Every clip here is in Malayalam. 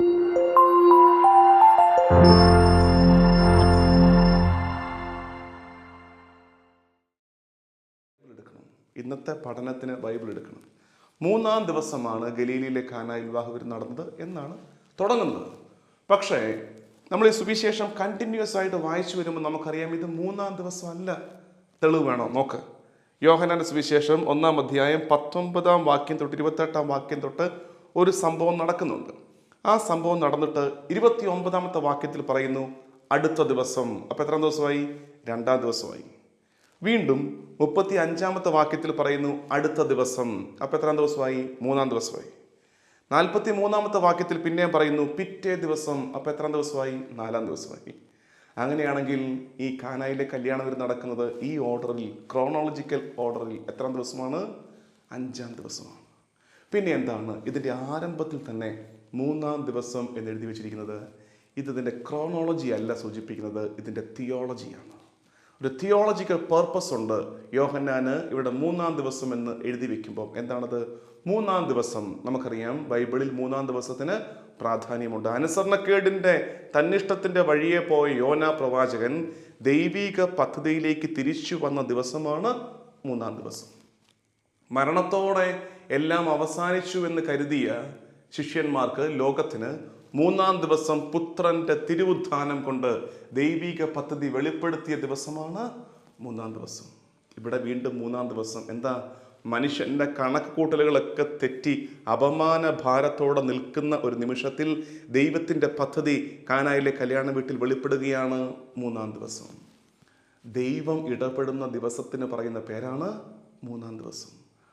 ഇന്നത്തെ പഠനത്തിന് ബൈബിൾ എടുക്കണം. മൂന്നാം ദിവസമാണ് ഗലീലിയിലെ കാനായിൽ വിവാഹവിരുന്ന് നടന്നത് എന്നാണ് തുടങ്ങുന്നത്. പക്ഷേ നമ്മൾ ഈ സുവിശേഷം കണ്ടിന്യൂസ് ആയിട്ട് വായിച്ചു വരുമ്പോൾ നമുക്കറിയാം ഇത് മൂന്നാം ദിവസം അല്ല തെളിവ് വേണോ? നോക്ക്. യോഹനാന്റെ സുവിശേഷം ഒന്നാം അധ്യായം പത്തൊമ്പതാം വാക്യം തൊട്ട് ഇരുപത്തെട്ടാം വാക്യം തൊട്ട് ഒരു സംഭവം നടക്കുന്നുണ്ട്. ആ സംഭവം നടന്നിട്ട് ഇരുപത്തി ഒമ്പതാമത്തെ വാക്യത്തിൽ പറയുന്നു അടുത്ത ദിവസം. അപ്പോൾ എത്രാം ദിവസമായി? രണ്ടാം ദിവസമായി. വീണ്ടും മുപ്പത്തി അഞ്ചാമത്തെ വാക്യത്തിൽ പറയുന്നു അടുത്ത ദിവസം. അപ്പോൾ എത്രാം ദിവസമായി? മൂന്നാം ദിവസമായി. നാൽപ്പത്തി മൂന്നാമത്തെ വാക്യത്തിൽ പിന്നെയും പറയുന്നു പിറ്റേ ദിവസം. അപ്പോൾ എത്രാം ദിവസമായി? നാലാം ദിവസമായി. അങ്ങനെയാണെങ്കിൽ ഈ കാനായിലെ കല്യാണം വരെ നടക്കുന്നത് ഈ ഓർഡറിൽ ക്രോണോളജിക്കൽ ഓർഡറിൽ എത്രാം ദിവസമാണ്? അഞ്ചാം ദിവസമാണ്. പിന്നെ എന്താണ്? ഇതിന്റെ ആരംഭത്തിൽ തന്നെ മൂന്നാം ദിവസം എന്ന് എഴുതി വെച്ചിരിക്കുന്നത് ഇത് ഇതിന്റെ ക്രോണോളജി അല്ല സൂചിപ്പിക്കുന്നത് ഇതിന്റെ തിയോളജിയാണ് ഒരു തിയോളജിക്കൽ പർപ്പസ് ഉണ്ട്. യോഹന്നാന് ഇവിടെ മൂന്നാം ദിവസം എന്ന് എഴുതി വെക്കുമ്പോൾ എന്താണത്? മൂന്നാം ദിവസം. നമുക്കറിയാം ബൈബിളിൽ മൂന്നാം ദിവസത്തിന് പ്രാധാന്യമുണ്ട്. അനുസരണക്കേടിന്റെ തന്നിഷ്ടത്തിന്റെ വഴിയെ പോയ യോന പ്രവാചകൻ ദൈവിക പദ്ധതിയിലേക്ക് തിരിച്ചു വന്ന ദിവസമാണ് മൂന്നാം ദിവസം. മരണത്തോടെ എല്ലാം അവസാനിച്ചു എന്ന് കരുതിയ ശിഷ്യന്മാർക്ക് ലോകത്തിന് മൂന്നാം ദിവസം പുത്രന്റെ തിരുവുത്ഥാനം കൊണ്ട് ദൈവിക പദ്ധതി വെളിപ്പെടുത്തിയ ദിവസമാണ് മൂന്നാം ദിവസം. ഇവിടെ വീണ്ടും മൂന്നാം ദിവസം. എന്താ? മനുഷ്യന്റെ കണക്ക് കൂട്ടലുകളൊക്കെ തെറ്റി അപമാന ഭാരത്തോടെ നിൽക്കുന്ന ഒരു നിമിഷത്തിൽ ദൈവത്തിന്റെ പദ്ധതി കാനായിലെ കല്യാണ വീട്ടിൽ വെളിപ്പെടുകയാണ് മൂന്നാം ദിവസം. ദൈവം ഇടപെടുന്ന ദിവസത്തിന് പറയുന്ന പേരാണ് മൂന്നാം ദിവസം.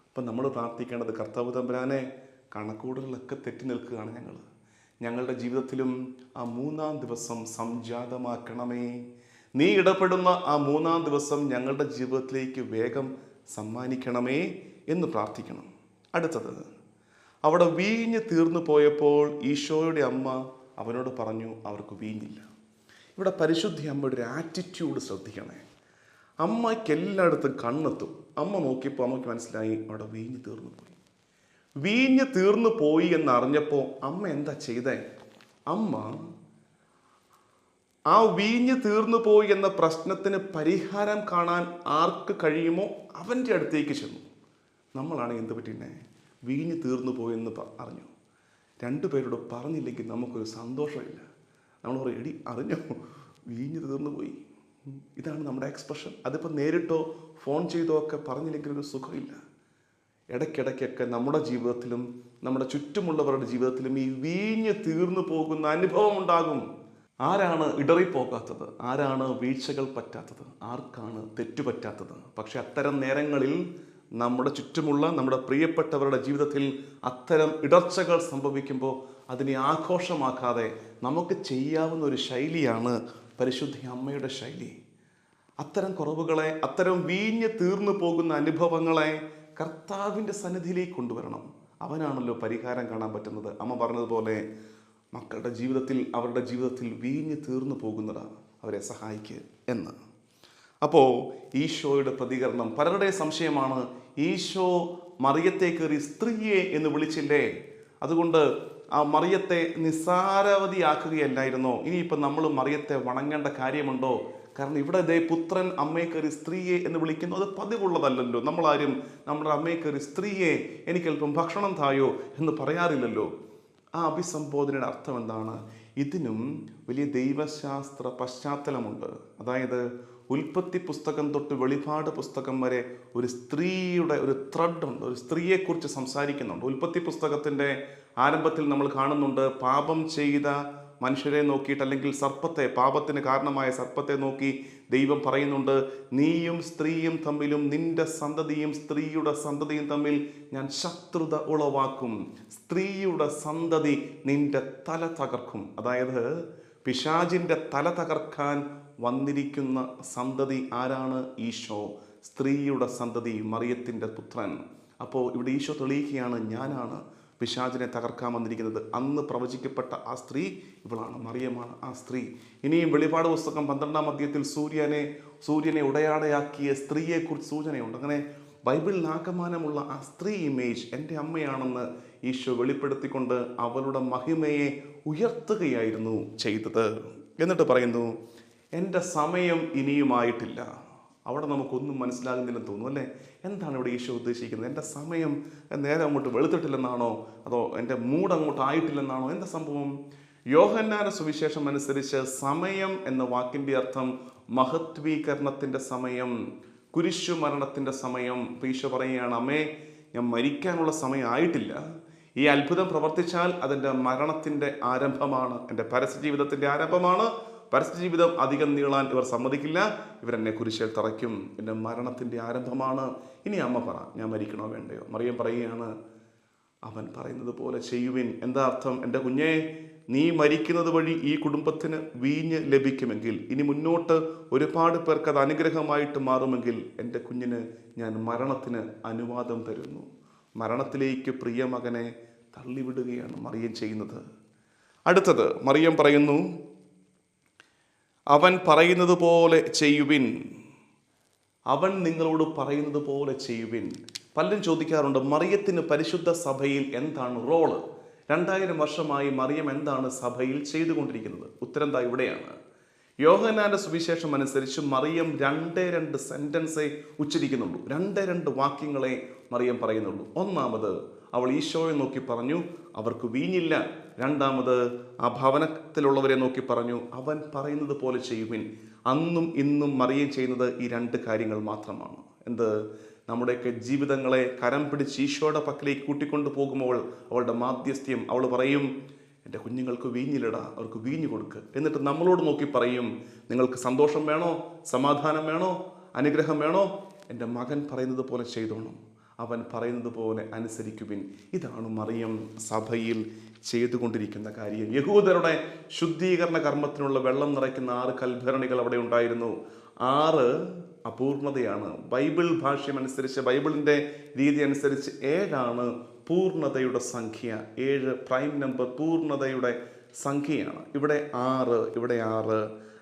അപ്പം നമ്മൾ പ്രാർത്ഥിക്കേണ്ടത് കർത്താവ് തമ്പുരാനെ കണക്കൂടുകളൊക്കെ തെറ്റി നിൽക്കുകയാണ് ഞങ്ങൾ. ഞങ്ങളുടെ ജീവിതത്തിലും ആ മൂന്നാം ദിവസം സംജാതമാക്കണമേ. നീ ഇടപെടുന്ന ആ മൂന്നാം ദിവസം ഞങ്ങളുടെ ജീവിതത്തിലേക്ക് വേഗം സമ്മാനിക്കണമേ എന്ന് പ്രാർത്ഥിക്കണം. അടുത്തത് അവിടെ വീഞ്ഞ് തീർന്നു പോയപ്പോൾ ഈശോയുടെ അമ്മ അവനോട് പറഞ്ഞു അവർക്ക് വീഞ്ഞില്ല. ഇവിടെ പരിശുദ്ധി അമ്മയുടെ ഒരു ആറ്റിറ്റ്യൂഡ് ശ്രദ്ധിക്കണേ. അമ്മയ്ക്ക് എല്ലായിടത്തും കണ്ണെത്തും. അമ്മ നോക്കിയപ്പോൾ അമ്മയ്ക്ക് മനസ്സിലായി അവിടെ വീഞ്ഞ് തീർന്നു പോയി. വീഞ്ഞ് തീർന്നു പോയി എന്ന് അറിഞ്ഞപ്പോൾ അമ്മ എന്താ ചെയ്തേ? അമ്മ ആ വീഞ്ഞ് തീർന്നു പോയി എന്ന പ്രശ്നത്തിന് പരിഹാരം കാണാൻ ആർക്ക് കഴിയുമോ അവന്റെ അടുത്തേക്ക് ചെന്നു. നമ്മളാണ് എന്ത് പറ്റിയെ വീഞ്ഞ് തീർന്നു പോയെന്ന് അറിഞ്ഞു. രണ്ടുപേരോട് പറഞ്ഞില്ലെങ്കിൽ നമുക്കൊരു സന്തോഷമില്ല. നമ്മൾ റെഡി അറിഞ്ഞോ? വീഞ്ഞ് തീർന്നു പോയി. ഇതാണ് നമ്മുടെ എക്സ്പ്രഷൻ. അതിപ്പോൾ നേരിട്ടോ ഫോൺ ചെയ്തോ ഒക്കെ പറഞ്ഞില്ലെങ്കിൽ ഒരു സുഖമില്ല. ഇടയ്ക്കിടയ്ക്കൊക്കെ നമ്മുടെ ജീവിതത്തിലും നമ്മുടെ ചുറ്റുമുള്ളവരുടെ ജീവിതത്തിലും ഈ വീഞ്ഞ് തീർന്നു പോകുന്ന അനുഭവം ഉണ്ടാകും. ആരാണ് ഇടറിപ്പോകാത്തത് ആരാണ് വീഴ്ചകൾ പറ്റാത്തത്? ആർക്കാണ് തെറ്റുപറ്റാത്തത് പക്ഷെ അത്തരം നേരങ്ങളിൽ നമ്മുടെ ചുറ്റുമുള്ള നമ്മുടെ പ്രിയപ്പെട്ടവരുടെ ജീവിതത്തിൽ അത്തരം ഇടർച്ചകൾ സംഭവിക്കുമ്പോൾ അതിനെ ആഘോഷമാക്കാതെ നമുക്ക് ചെയ്യാവുന്ന ഒരു ശൈലിയാണ് പരിശുദ്ധ അമ്മയുടെ ശൈലി. അത്തരം കുറവുകളെ അത്തരം വീഞ്ഞ് തീർന്നു പോകുന്ന അനുഭവങ്ങളെ കർത്താവിന്റെ സന്നിധിയിലേക്ക് കൊണ്ടുവരണം. അവനാണല്ലോ പരിഹാരം കാണാൻ പറ്റുന്നത്. അമ്മ പറഞ്ഞതുപോലെ മക്കളുടെ ജീവിതത്തിൽ അവരുടെ ജീവിതത്തിൽ വീഞ്ഞ് തീർന്നു പോകുന്നതാണ് അവരെ സഹായിക്കുക എന്ന്. അപ്പോൾ ഈശോയുടെ പ്രതികരണം. പലരുടെ സംശയമാണ് ഈശോ മറിയത്തെ കയറി സ്ത്രീയെ എന്ന് വിളിച്ചില്ലേ? അതുകൊണ്ട് ആ മറിയത്തെ നിസ്സാരവതിയാക്കുകയല്ലായിരുന്നോ ഇനിയിപ്പോൾ നമ്മൾ മറിയത്തെ വണങ്ങേണ്ട കാര്യമുണ്ടോ? കാരണം ഇവിടെ ദേ പുത്രൻ അമ്മയെ കയറി സ്ത്രീയെ എന്ന് വിളിക്കുന്നു. അത് പതിവുള്ളതല്ലല്ലോ. നമ്മളാരും നമ്മുടെ അമ്മയെ കയറി സ്ത്രീയെ എനിക്കല്പം ഭക്ഷണം തായോ എന്ന് പറയാറില്ലല്ലോ. ആ അഭിസംബോധനയുടെ അർത്ഥം എന്താണ്? ഇതിനും വലിയ ദൈവശാസ്ത്ര പശ്ചാത്തലമുണ്ട്. അതായത് ഉൽപ്പത്തി പുസ്തകം തൊട്ട് വെളിപാട് പുസ്തകം വരെ ഒരു സ്ത്രീയുടെ ഒരു ത്രെഡ് ഉണ്ട്. ഒരു സ്ത്രീയെക്കുറിച്ച് സംസാരിക്കുന്നുണ്ട്. ഉൽപ്പത്തി പുസ്തകത്തിന്റെ ആരംഭത്തിൽ നമ്മൾ കാണുന്നുണ്ട് പാപം ചെയ്ത മനുഷ്യരെ നോക്കിയിട്ട് അല്ലെങ്കിൽ സർപ്പത്തെ പാപത്തിന് കാരണമായ സർപ്പത്തെ നോക്കി ദൈവം പറയുന്നുണ്ട് നീയും സ്ത്രീയും തമ്മിലും നിന്റെ സന്തതിയും സ്ത്രീയുടെ സന്തതിയും തമ്മിൽ ഞാൻ ശത്രുത ഉളവാക്കും. സ്ത്രീയുടെ സന്തതി നിന്റെ തല തകർക്കും. അതായത് പിശാജിന്റെ തല തകർക്കാൻ വന്നിരിക്കുന്ന സന്തതി ആരാണ്? ഈശോ. സ്ത്രീയുടെ സന്തതി മറിയത്തിന്റെ പുത്രൻ. അപ്പോൾ ഇവിടെ ഈശോ തെളിയിക്കുകയാണ് ഞാനാണ് പിശാചിനെ തകർക്കാൻ വന്നിരിക്കുന്നത്. അന്ന് പ്രവചിക്കപ്പെട്ട ആ സ്ത്രീ ഇവളാണ് മറിയമാണ് ആ സ്ത്രീ. ഇനിയും വെളിപാട് പുസ്തകം പന്ത്രണ്ടാം അധ്യായത്തിൽ സൂര്യനെ സൂര്യനെ ഉടയാടയാക്കിയ സ്ത്രീയെക്കുറിച്ച് സൂചനയുണ്ട്. അങ്ങനെ ബൈബിളിൽ ആകമാനമുള്ള ആ സ്ത്രീ ഇമേജ് എന്റെ അമ്മയാണെന്ന് ഈശോ വെളിപ്പെടുത്തിക്കൊണ്ട് അവളുടെ മഹിമയെ ഉയർത്തുകയായിരുന്നു ചെയ്തത്. എന്നിട്ട് പറയുന്നു എന്റെ സമയം ഇനിയുമായിട്ടില്ല. അവിടെ നമുക്കൊന്നും മനസ്സിലാകുന്നില്ലെന്ന് തോന്നും അല്ലേ? എന്താണ് ഇവിടെ ഈശോ ഉദ്ദേശിക്കുന്നത്? എന്റെ സമയം നേരെ അങ്ങോട്ട് വെളുത്തിട്ടില്ലെന്നാണോ? അതോ എന്റെ മൂഡ് അങ്ങോട്ട് ആയിട്ടില്ലെന്നാണോ? എന്താ സംഭവം? യോഹന്നാന സുവിശേഷം അനുസരിച്ച് സമയം എന്ന വാക്കിന്റെ അർത്ഥം മഹത്വീകരണത്തിന്റെ സമയം കുരിശു മരണത്തിന്റെ സമയം. ഈശോ പറയുകയാണ് അമ്മേ ഞാൻ മരിക്കാനുള്ള സമയം ആയിട്ടില്ല. ഈ അത്ഭുതം പ്രവർത്തിച്ചാൽ അതിന്റെ മരണത്തിന്റെ ആരംഭമാണ് എന്റെ പരസ്യ ജീവിതത്തിന്റെ ആരംഭമാണ് പരസ്യ ജീവിതം അധികം നീളാൻ ഇവർ സമ്മതിക്കില്ല. ഇവരെന്നെ കുരിശിൽ തറയ്ക്കും. എന്റെ മരണത്തിന്റെ ആരംഭമാണ്. ഇനി അമ്മ പറ ഞാൻ മരിക്കണോ വേണ്ടയോ? മറിയം പറയുകയാണ് അവൻ പറയുന്നത് പോലെ ചെയ്യുവിൻ. എന്താ അർത്ഥം? എന്റെ കുഞ്ഞെ നീ മരിക്കുന്നത് വഴി ഈ കുടുംബത്തിന് വീഞ്ഞ് ലഭിക്കുമെങ്കിൽ ഇനി മുന്നോട്ട് ഒരുപാട് പേർക്ക് അത് അനുഗ്രഹമായിട്ട് മാറുമെങ്കിൽ എന്റെ കുഞ്ഞിന് ഞാൻ മരണത്തിന് അനുവാദം തരുന്നു. മരണത്തിലേക്ക് പ്രിയ മകനെ തള്ളിവിടുകയാണ് മറിയം ചെയ്യുന്നത്. അടുത്തത് മറിയം പറയുന്നു അവൻ പറയുന്നത് പോലെ ചെയ്യുവിൻ. അവൻ നിങ്ങളോട് പറയുന്നത് പോലെ ചെയ്യുവിൻ. പലരും ചോദിക്കാറുണ്ട് മറിയത്തിന് പരിശുദ്ധ സഭയിൽ എന്താണ് റോൾ രണ്ടായിരം വർഷമായി മറിയം എന്താണ് സഭയിൽ ചെയ്തുകൊണ്ടിരിക്കുന്നത്? ഉത്തരം ദാ ഇവിടെയാണ്. യോഹനാന്റെ സുവിശേഷം അനുസരിച്ച് മറിയം രണ്ടേ രണ്ട് സെന്റൻസേ ഉച്ചരിക്കുന്നുള്ളൂ. രണ്ടേ രണ്ട് വാക്യങ്ങളെ മറിയം പറയുന്നുള്ളൂ. ഒന്നാമത് അവൾ ഈശോയെ നോക്കി പറഞ്ഞു അവർക്ക് വീഞ്ഞില്ല. രണ്ടാമത് ആ ഭവനത്തിലുള്ളവരെ നോക്കി പറഞ്ഞു അവൻ പറയുന്നത് പോലെ ചെയ്യുവിൻ. അന്നും ഇന്നും മറിയം ചെയ്യുന്നത് ഈ രണ്ട് കാര്യങ്ങൾ മാത്രമാണ്. എന്ത്? നമ്മുടെയൊക്കെ ജീവിതങ്ങളെ കരം പിടിച്ച് ഈശോയുടെ പക്കലേക്ക് കൂട്ടിക്കൊണ്ടു പോകുമ്പോൾ അവളുടെ മാധ്യസ്ഥ്യം അവൾ പറയും എന്റെ കുഞ്ഞുങ്ങൾക്ക് വീഞ്ഞിലിടാ അവർക്ക് വീഞ്ഞു കൊടുക്ക്. എന്നിട്ട് നമ്മളോട് നോക്കി പറയും നിങ്ങൾക്ക് സന്തോഷം വേണോ? സമാധാനം വേണോ? അനുഗ്രഹം വേണോ? എന്റെ മകൻ പറയുന്നത് പോലെ ചെയ്തോണം. അവൻ പറയുന്നത് പോലെ അനുസരിക്കുവിൻ. ഇതാണ് മറിയം സഭയിൽ ചെയ്തുകൊണ്ടിരിക്കുന്ന കാര്യം. യഹൂദരുടെ ശുദ്ധീകരണ കർമ്മത്തിനുള്ള വെള്ളം നിറയ്ക്കുന്ന ആറ് കൽഭരണികൾ അവിടെ ഉണ്ടായിരുന്നു. ആറ് അപൂർണതയാണ്. ബൈബിൾ ഭാഷ്യമനുസരിച്ച് ബൈബിളിന്റെ രീതി അനുസരിച്ച് ഏഴാണ് പൂർണതയുടെ സംഖ്യ. ഏഴ് പ്രൈം നമ്പർ പൂർണതയുടെ സംഖ്യയാണ്. ഇവിടെ ആറ് ഇവിടെ ആറ്.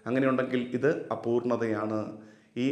അങ്ങനെയുണ്ടെങ്കിൽ ഇത് അപൂർണതയാണ്. ഈ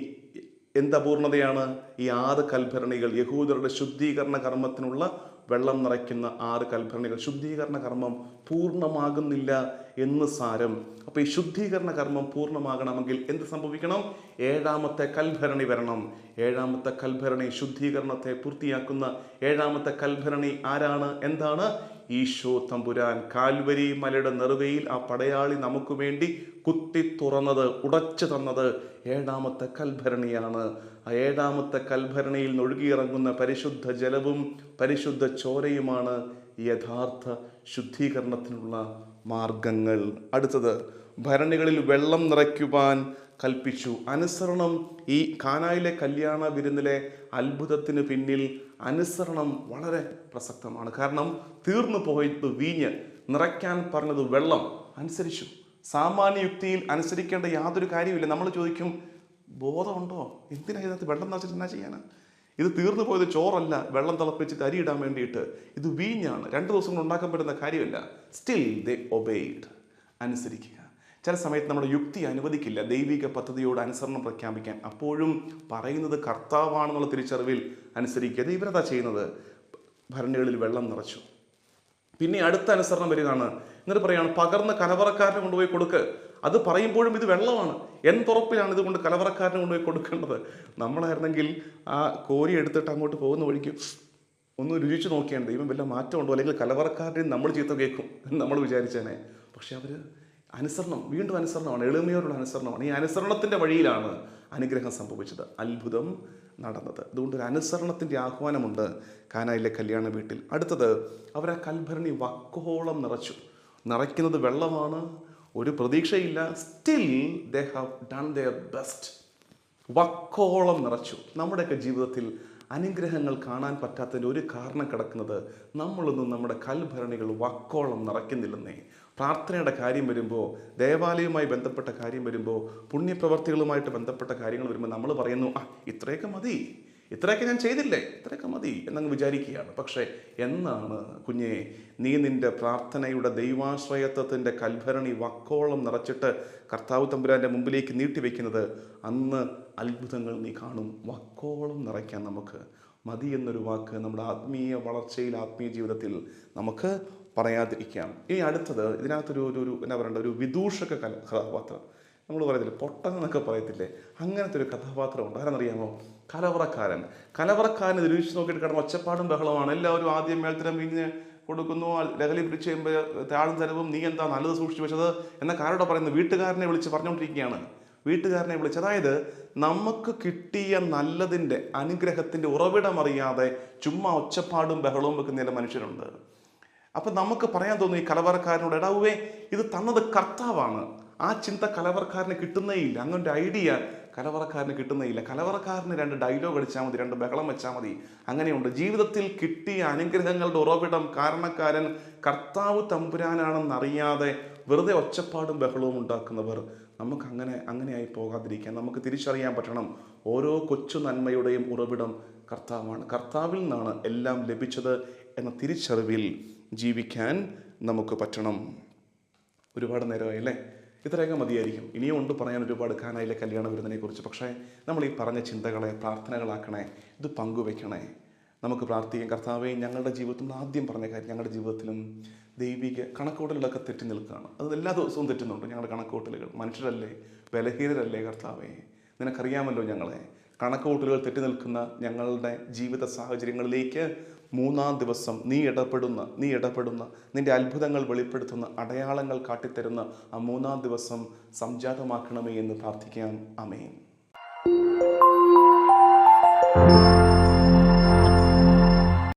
എന്ത് പൂർണതയാണ്? ഈ ആറ് കൽഭരണികൾ യഹൂദരുടെ ശുദ്ധീകരണ കർമ്മത്തിനുള്ള വെള്ളം നിറയ്ക്കുന്ന ആറ് കൽഭരണികൾ. ശുദ്ധീകരണ കർമ്മം പൂർണമാകുന്നില്ല എന്ന് സാരം. അപ്പോൾ ഈ ശുദ്ധീകരണ കർമ്മം പൂർണമാകണമെങ്കിൽ എന്ത് സംഭവിക്കണം? ഏഴാമത്തെ കൽഭരണി വരണം. ഏഴാമത്തെ കൽഭരണി ശുദ്ധീകരണത്തെ പൂർത്തിയാക്കുന്ന ഏഴാമത്തെ കൽഭരണി ആരാണ്? എന്താണ്? ഈശോ തമ്പുരാൻ. കാൽവരി മലയുടെ നെറുകയിൽ ആ പടയാളി നമുക്ക് വേണ്ടി കുത്തി തുറന്നത് ഉടച്ചു തന്നത് ഏഴാമത്തെ കൽഭരണിയാണ്. ആ ഏഴാമത്തെ കൽഭരണിയിൽ ഒഴുകിയിറങ്ങുന്ന പരിശുദ്ധ ജലവും പരിശുദ്ധ ചോരയുമാണ് യഥാർത്ഥ ശുദ്ധീകരണത്തിനുള്ള മാർഗങ്ങൾ. അടുത്തത് ഭരണികളിൽ വെള്ളം നിറയ്ക്കുവാൻ കൽപ്പിച്ചു. അനുസരണം ഈ കാനായിലെ കല്യാണ വിരുന്നിലെ അത്ഭുതത്തിന് പിന്നിൽ അനുസരണം വളരെ പ്രസക്തമാണ്. കാരണം തീർന്നു പോയത് വീഞ്ഞ്. നിറയ്ക്കാൻ പറഞ്ഞത് വെള്ളം. അനുസരിച്ചു. സാമാന്യ യുക്തിയിൽ അനുസരിക്കേണ്ട യാതൊരു കാര്യമില്ല നമ്മൾ ചോദിക്കും ബോധമുണ്ടോ? എന്തിനാ ഇതിനകത്ത് വെള്ളം നിറച്ചിട്ട് എന്നാ ചെയ്യാനാ? ഇത് തീർന്നു പോയത് ചോറല്ല വെള്ളം തിളപ്പിച്ചിട്ട് അരി ഇടാൻ വേണ്ടിയിട്ട്. ഇത് വീഞ്ഞാണ്. രണ്ട് ദിവസം കൊണ്ട് ഉണ്ടാക്കാൻ പറ്റുന്ന കാര്യമല്ല. സ്റ്റിൽ ദേ ഒബെയ്ഡ് അനുസരിക്കുക. ചില സമയത്ത് നമ്മുടെ യുക്തി അനുവദിക്കില്ല. ദൈവിക പദ്ധതിയോട് അനുസരണം പ്രഖ്യാപിക്കാൻ. അപ്പോഴും പറയുന്നത് കർത്താവാണെന്നുള്ള തിരിച്ചറിവിൽ അനുസരിക്കുക. ഇവരതാ ചെയ്യുന്നത്. ഭരണികളിൽ വെള്ളം നിറച്ചു. പിന്നെ അടുത്ത അനുസരണം വരികയാണ് എന്നിട്ട് പറയാണ് പകർന്ന് കലവറക്കാരനെ കൊണ്ടുപോയി കൊടുക്ക്. അത് പറയുമ്പോഴും ഇത് വെള്ളമാണ്. എന്തുറപ്പിലാണ് ഇതുകൊണ്ട് കലവറക്കാരനെ കൊണ്ടുപോയി കൊടുക്കേണ്ടത്. നമ്മളായിരുന്നെങ്കിൽ ആ കോരി എടുത്തിട്ട് അങ്ങോട്ട് പോകുന്ന വഴിക്ക് ഒന്ന് രുചിച്ച് നോക്കിയാണ് ദൈവം വല്ല മാറ്റമുണ്ടോ അല്ലെങ്കിൽ കലവറക്കാരനെ നമ്മൾ ചീത്ത കേൾക്കും നമ്മൾ വിചാരിച്ചേനെ. പക്ഷെ അവർ അനുസരണം വീണ്ടും അനുസരണമാണ്. എളിമയോടുള്ള അനുസരണമാണ്. ഈ അനുസരണത്തിന്റെ വഴിയിലാണ് അനുഗ്രഹം സംഭവിച്ചത്. അത്ഭുതം നടന്നത്. അതുകൊണ്ട് ഒരു അനുസരണത്തിന്റെ ആഹ്വാനമുണ്ട് കാനായിലെ കല്യാണ വീട്ടിൽ. അടുത്തത് അവർ ആ കൽഭരണി വക്കോളം നിറച്ചു. നിറയ്ക്കുന്നത് വെള്ളമാണ്. ഒരു പ്രതീക്ഷയില്ല. Still they have done their best വക്കോളം നിറച്ചു. നമ്മുടെയൊക്കെ ജീവിതത്തിൽ അനുഗ്രഹങ്ങൾ കാണാൻ പറ്റാത്തതിന്റെ ഒരു കാരണം കിടക്കുന്നത് നമ്മളൊന്നും നമ്മുടെ കൽഭരണികൾ വക്കോളം നിറയ്ക്കുന്നില്ലെന്നേ. പ്രാർത്ഥനയുടെ കാര്യം വരുമ്പോൾ ദേവാലയവുമായി ബന്ധപ്പെട്ട കാര്യം വരുമ്പോൾ പുണ്യപ്രവർത്തികളുമായിട്ട് ബന്ധപ്പെട്ട കാര്യങ്ങൾ വരുമ്പോൾ നമ്മൾ പറയുന്നു ആ ഇത്രയൊക്കെ മതി. ഇത്രയൊക്കെ ഞാൻ ചെയ്തില്ലേ? ഇത്രയൊക്കെ മതി എന്നങ്ങ് വിചാരിക്കുകയാണ്. പക്ഷേ എന്നാണ് കുഞ്ഞെ നീ നിന്റെ പ്രാർത്ഥനയുടെ ദൈവാശ്രയത്വത്തിന്റെ കൽഭരണി വക്കോളം നിറച്ചിട്ട് കർത്താവ് തമ്പുരാന്റെ മുമ്പിലേക്ക് നീട്ടിവെക്കുന്നത് അന്ന് അത്ഭുതങ്ങൾ നീ കാണും. വക്കോളം നിറയ്ക്കാൻ നമുക്ക് മതി എന്നൊരു വാക്ക് നമ്മുടെ ആത്മീയ വളർച്ചയിൽ ആത്മീയ ജീവിതത്തിൽ നമുക്ക് പറയാതിരിക്കാം. ഇനി അടുത്തത് ഇതിനകത്തൊരു ഒരു ഒരു എന്താ പറയണ്ട ഒരു വിദൂഷക കഥാപാത്രം. നമ്മൾ പറയത്തില്ലേ പൊട്ടൻ എന്നൊക്കെ പറയത്തില്ലേ? അങ്ങനത്തെ ഒരു കഥാപാത്രമുണ്ട് ആരെന്നറിയാമോ കലവറക്കാരൻ. കലവറക്കാരൻ നിരീക്ഷിച്ച് നോക്കിയിട്ട് കിടന്ന ഒച്ചപ്പാടും ബഹളമാണ് എല്ലാവരും ആദ്യം മേൽത്തരം വീഞ്ഞ് കൊടുക്കുന്നു ലഹലി പിടിച്ച് കഴിയുമ്പോൾ താഴും തരവും നീ എന്താ നല്ലത് സൂക്ഷിച്ചു വെച്ചത്? എന്ന കാരോടെ പറയുന്നത് വീട്ടുകാരനെ വിളിച്ച് പറഞ്ഞുകൊണ്ടിരിക്കുകയാണ്. വീട്ടുകാരനെ വിളിച്ച് അതായത് നമുക്ക് കിട്ടിയ നല്ലതിന്റെ അനുഗ്രഹത്തിന്റെ ഉറവിടം അറിയാതെ ചുമ്മാ ഒച്ചപ്പാടും ബഹളവും വെക്കുന്ന ചില മനുഷ്യരുണ്ട്. അപ്പം നമുക്ക് പറയാൻ തോന്നുന്നു ഈ കലവറക്കാരനോട് എടാവേ ഇത് തന്നത് കർത്താവാണ്. ആ ചിന്ത കലവറക്കാരന് കിട്ടുന്നേ ഇല്ല ഒരു ഐഡിയ കലവറക്കാരന് കിട്ടുന്നേ ഇല്ല കലവറക്കാരന് രണ്ട് ഡയലോഗ് അടിച്ചാൽ മതി രണ്ട് ബഹളം വെച്ചാൽ മതി. അങ്ങനെയുണ്ട്. ജീവിതത്തിൽ കിട്ടിയ അനുഗ്രഹങ്ങളുടെ ഉറവിടം കാരണക്കാരൻ കർത്താവ് തമ്പുരാനാണെന്നറിയാതെ വെറുതെ ഒച്ചപ്പാടും ബഹളവും ഉണ്ടാക്കുന്നവർ നമുക്ക് അങ്ങനെ അങ്ങനെയായി പോകാതിരിക്കാൻ നമുക്ക് തിരിച്ചറിയാൻ പറ്റണം. ഓരോ കൊച്ചു നന്മയുടെയും ഉറവിടം കർത്താവാണ്. കർത്താവിൽ നിന്നാണ് എല്ലാം ലഭിച്ചത് എന്ന തിരിച്ചറിവിൽ ജീവിക്കാൻ നമുക്ക് പറ്റണം. ഒരുപാട് നേരമായി അല്ലേ? ഇത്രയൊക്കെ മതിയായിരിക്കും. ഇനിയും ഉണ്ട് പറയാൻ ഒരുപാട് കാനായിലെ കല്യാണ വിരുന്നിനെ കുറിച്ച്. പക്ഷേ നമ്മൾ ഈ പറഞ്ഞ ചിന്തകളെ പ്രാർത്ഥനകളാക്കണേ ഇത് പങ്കുവെക്കണേ. നമുക്ക് പ്രാർത്ഥിക്കാം. കർത്താവേ ഞങ്ങളുടെ ജീവിതത്തിൽ ആദ്യം പറഞ്ഞ കാര്യം ഞങ്ങളുടെ ജീവിതത്തിലും ദൈവിക കണക്കൂട്ടലുകളൊക്കെ തെറ്റി നിൽക്കുകയാണ്. അത് എല്ലാ ദിവസവും തെറ്റുന്നുണ്ട്. ഞങ്ങളുടെ കണക്കൂട്ടലുകൾ മനുഷ്യരല്ലേ? ബലഹീനരല്ലേ കർത്താവെ? നിനക്കറിയാമല്ലോ ഞങ്ങളെ. കണക്കൂട്ടലുകൾ തെറ്റി നിൽക്കുന്ന ഞങ്ങളുടെ ജീവിത സാഹചര്യങ്ങളിലേക്ക് മൂന്നാം ദിവസം നീ ഇടപെടുന്ന നീ ഇടപെടുന്ന നിന്റെ അത്ഭുതങ്ങൾ വെളിപ്പെടുത്തുന്ന അടയാളങ്ങൾ കാട്ടിത്തരുന്ന ആ മൂന്നാം ദിവസം സംജാതമാക്കണമേ എന്ന് പ്രാർത്ഥിക്കാം. അമേൻ